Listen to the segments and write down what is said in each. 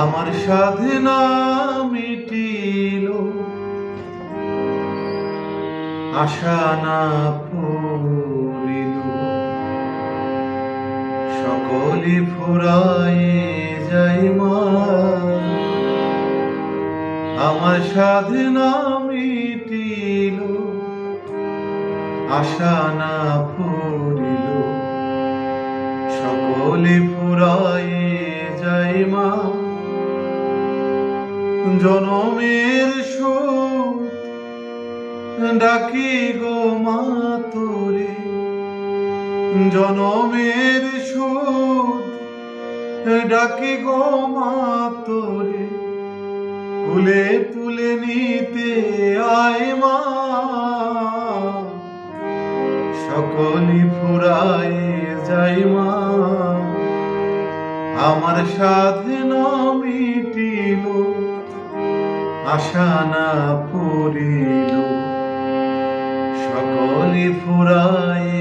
আমার সাধনা মিটিল। আশা না পড়িল। সকলে ফুরাই যাই মা। আমার সাধনা মিটিল। আশা না সকলে ফুরায়ে যাই মা। জনমের সুখ ডাকি গো মা তোরে। জনমের সুখ ডাকি গো মা তোরে। কুলে তুলে নিতে আমার সাধনা মিটিল আশা না পুরিল সকলি ফুরায়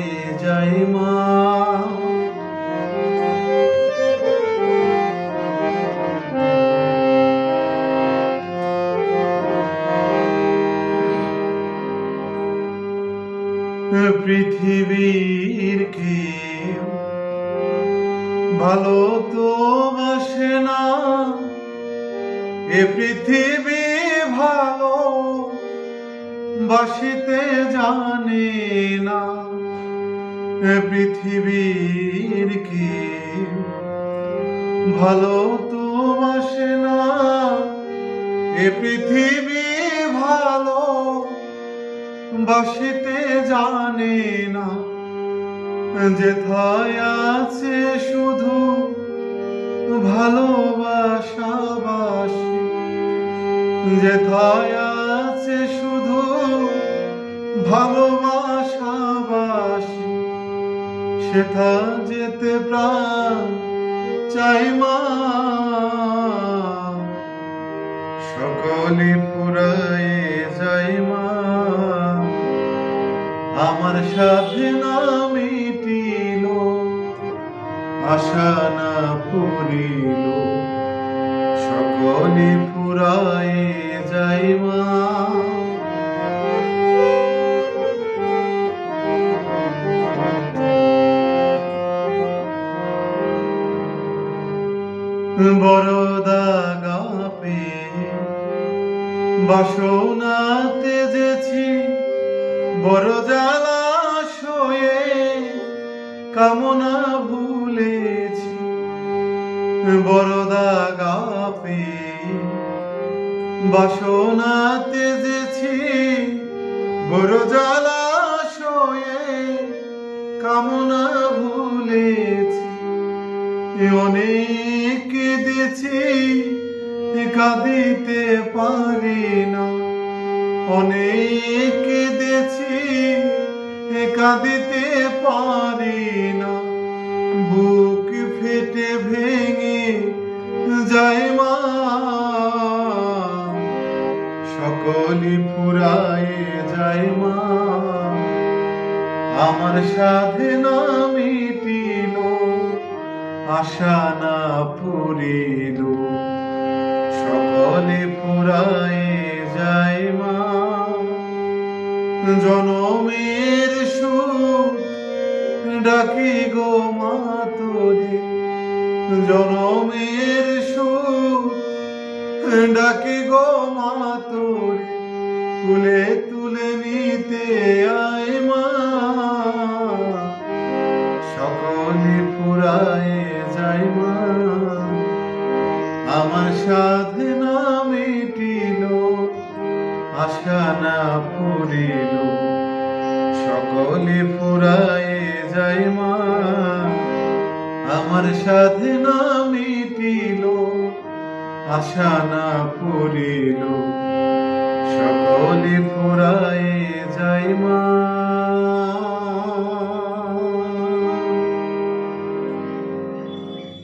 যাই মা। পৃথিবীর কেউ ভালো তো বাসে না। এ পৃথিবী ভালো, বাসিতে জানে না। এ পৃথিবীর কেউ ভালো তো বাসে না। এ পৃথিবী ভালো, বাসিতে জানে না। যেথায় আছে শুধু ভালোবাসা বাসি। যেথায় আছে শুধু ভালোবাসা বাসি। সেথা যেতে প্রাণ চাই মা। সকলে আমার সাধনা মিটিল আশা না পুরিল সকলে ফুরায়ে যাই মা। বড়দা গাপে বাসনা বড় জ্বালা শোয়ে কামনা ভুলেছি। বড়দা গাপে বাসনা তেজেছি বড় জ্বালা শোয়ে কামনা ভুলেছি। অনেক কেঁদেছি কাঁদিতে পারি না। অনেক কেঁদেছি কাঁদিতে পারি না। বুক ফেটে ভেঙে যায় মা। সকলি ফুরায়ে যায় মা। আমার সাধনা মিটিল, আশা না পুরিল সকলে ফুরায়ে গো মা জনমের সুখ ডাকি গো মা তুলে তুলে নিতে আয় মা। সকলে ফুরায়ে যায় মা। আমার সাধনা মিটিল, আশা না পুরিল সকলে ফুরায়ে সাধনা মিটিল আশা না পুরিল সকলে ফুরায়ে যাই মা